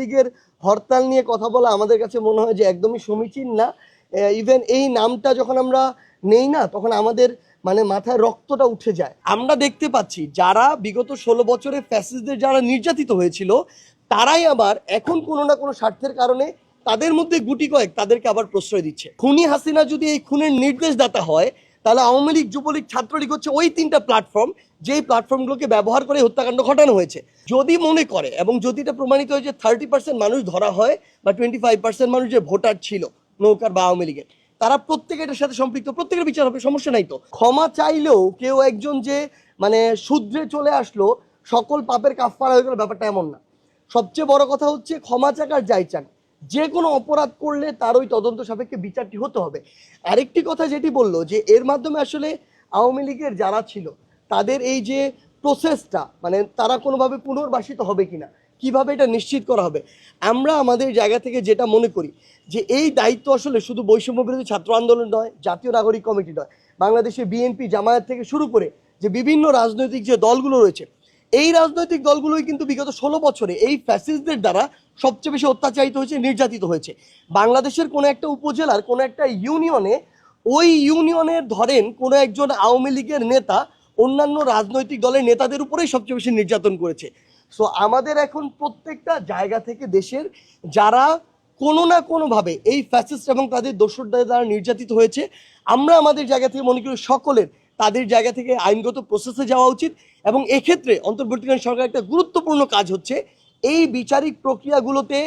লীগের হরতাল নিয়ে কথা বলা আমাদের কাছে মনে হয় যে একদমই সমীচীন না। ইভেন এই নামটা যখন আমরা নেই না, তখন আমাদের মানে মাথায় রক্তটা উঠে যায়। আমরা দেখতে পাচ্ছি যারা বিগত ষোলো বছরে ফ্যাসিস্টদের যারা নির্যাতিত হয়েছিল, তারাই আবার এখন কোনো না কোনো স্বার্থের কারণে তাদের মধ্যে গুটি কয়েক তাদেরকে আবার প্রশ্রয় দিচ্ছে। খুনি হাসিনা যদি এই খুনের নির্দেশদাতা হয় তাহলে আওয়ামী লীগ, যুবলীগ, ছাত্রলীগ হচ্ছে ওই তিনটা প্ল্যাটফর্ম যেই প্ল্যাটফর্মগুলোকে ব্যবহার করে হত্যাকাণ্ড ঘটানো হয়েছে। যদি মনে করে এবং যদি এটা প্রমাণিত হয় যে থার্টি পার্সেন্ট মানুষ ধরা হয় বা টোয়েন্টি ফাইভ পার্সেন্ট মানুষ যে ভোটার ছিল নৌকার বা আওয়ামী লীগের, তারা প্রত্যেকে এটার সাথে সম্পৃক্ত, প্রত্যেকের বিচার হবে, সমস্যা নাই তো। ক্ষমা চাইলেও কেউ একজন যে মানে শুদ্রে চলে আসলো, সকল পাপের কাফারা হয়ে গেল, ব্যাপারটা এমন না। সবচেয়ে বড় কথা হচ্ছে ক্ষমা চাকার যাই চান। যে কোনো অপরাধ করলে তার ওই তদন্ত সাপেক্ষে বিচারটি হতে হবে। আরেকটি কথা যেটি বলল যে, এর মাধ্যমে আসলে আওয়ামী লীগের যারা ছিল, তাদের এই যে প্রসেসটা মানে তারা কোনোভাবে পুনর্বাসিত হবে কিনা, কীভাবে এটা নিশ্চিত করা হবে, আমরা আমাদের জায়গা থেকে যেটা মনে করি যে, এই দায়িত্ব আসলে শুধু বৈষম্য বিরোধী ছাত্র আন্দোলন নয়, জাতীয় নাগরিক কমিটি নয়, বাংলাদেশে বিএনপি জামায়াত থেকে শুরু করে যে বিভিন্ন রাজনৈতিক যে দলগুলো রয়েছে এই রাজনৈতিক দলগুলোই কিন্তু বিগত ষোলো বছরে এই ফ্যাসিস্টদের দ্বারা সবচেয়ে বেশি অত্যাচারিত হয়েছে, নির্যাতিত হয়েছে। বাংলাদেশের কোনো একটা উপজেলার, কোনো একটা ইউনিয়নে ওই ইউনিয়নের ধরেন কোনো একজন আওয়ামী লীগের নেতা অন্যান্য রাজনৈতিক দলের নেতাদের উপরেই সবচেয়ে বেশি নির্যাতন করেছে। সো আমাদের এখন প্রত্যেকটা জায়গা থেকে দেশের যারা কোনো না কোনোভাবে এই ফ্যাসিস্ট এবং তাদের দোসরদের দ্বারা নির্যাতিত হয়েছে, আমরা আমাদের জায়গা থেকে মনে করি সকলের তাদের জায়গা থেকে আইনগত প্রসেসে যাওয়া উচিত এবং এক্ষেত্রে অন্তর্বর্তীকালীন সরকার একটা গুরুত্বপূর্ণ কাজ হচ্ছে এই বিচারিক প্রক্রিয়াগুলোতে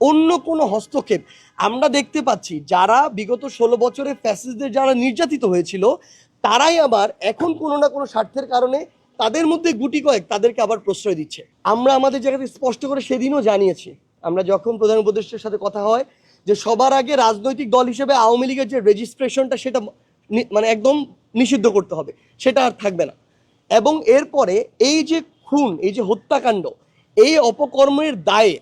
অন্য কোনো হস্তক্ষেপ। আমরা দেখতে পাচ্ছি যারা বিগত ষোলো বছরে ফ্যাসিস্টদের যারা নির্যাতিত হয়েছিল, তারাই আবার এখন কোনো না কোনো স্বার্থের কারণে তাদের মধ্যে গুটি কয়েক তাদেরকে আবার প্রশ্রয় দিচ্ছে। আমরা আমাদের জায়গাতে স্পষ্ট করে সেদিনও জানিয়েছি, আমরা যখন প্রধান উপদেষ্টার সাথে কথা হয় যে সবার আগে রাজনৈতিক দল হিসেবে আওয়ামী লীগের যে রেজিস্ট্রেশনটা সেটা মানে একদম নিষিদ্ধ করতে হবে, সেটা আর থাকবে না। এবং এরপরে এই যে খুন, এই যে হত্যাকাণ্ড, এই অপকর্মের দায়ে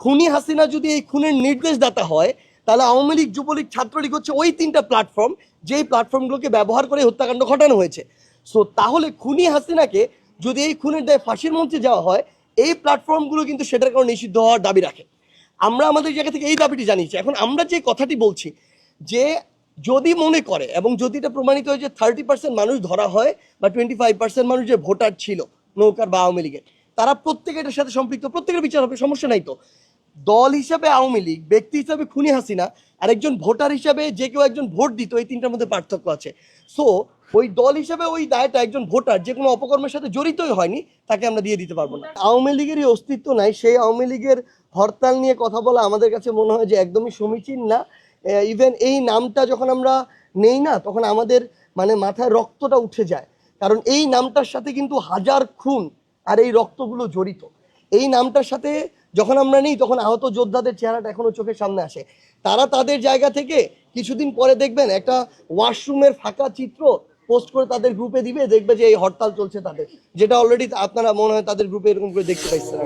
খুনি হাসিনা যদি এই খুনের নির্দেশদাতা হয়, তাহলে আওয়ামী লীগ, যুবলীগ, ছাত্রলীগ হচ্ছে ওই তিনটা প্ল্যাটফর্ম যেই প্ল্যাটফর্মগুলোকে ব্যবহার করে হত্যাকাণ্ড ঘটানো হয়েছে। সো তাহলে খুনি হাসিনাকে যদি এই খুনের দায়ে ফাঁসির মঞ্চে যাওয়া হয়, এই প্ল্যাটফর্মগুলো কিন্তু সেটার কারণে নিষিদ্ধ হওয়ার দাবি রাখে। আমরা আমাদের জায়গা থেকে এই দাবিটি জানিয়েছি। এখন আমরা যে কথাটি বলছি, যে যদি মনে করে এবং যদি এটা প্রমাণিত হয় যে থার্টি পার্সেন্ট মানুষ ধরা হয় বা টোয়েন্টি ফাইভ পার্সেন্ট মানুষ যে ভোটার ছিল নৌকার বা আওয়ামী লীগের, তারা প্রত্যেকে এটার সাথে সম্পৃক্ত, প্রত্যেকের বিচার হবে, সমস্যা নাই তো। দল হিসাবে আওয়ামী লীগ, ব্যক্তি হিসাবে খুনি হাসিনা আর একজন ভোটার হিসাবে যে কেউ একজন ভোট দিত, এই তিনটার মধ্যে পার্থক্য আছে। সো ওই দল হিসাবে ওই দায়টা একজন ভোটার, যে কোনো অপকর্মের সাথে জড়িতই হয়নি, তাকে আমরা দিয়ে দিতে পারব না। আওয়ামী লীগেরই অস্তিত্ব নাই, সেই আওয়ামী লীগের হরতাল নিয়ে কথা বলা আমাদের কাছে মনে হয় যে একদমই সমীচীন না। ইভেন এই নামটা যখন আমরা নেই না, তখন আমাদের মানে মাথায় রক্তটা উঠে যায়। কারণ এই নামটার সাথে কিন্তু হাজার খুন আর এই রক্তগুলো জড়িত। এই নামটার সাথে যখন আমরা নেই, তখন আহত যোদ্ধাদের চেহারাটা এখনও চোখের সামনে আসে। তারা তাদের জায়গা থেকে কিছুদিন পরে দেখবেন একটা ওয়াশরুমের ফাঁকা চিত্র পোস্ট করে তাদের গ্রুপে দিবে, দেখবে যে এই হরতাল চলছে তাদের। যেটা অলরেডি আপনারা মনে হয় তাদের গ্রুপে এরকম করে দেখতে পাইছেন।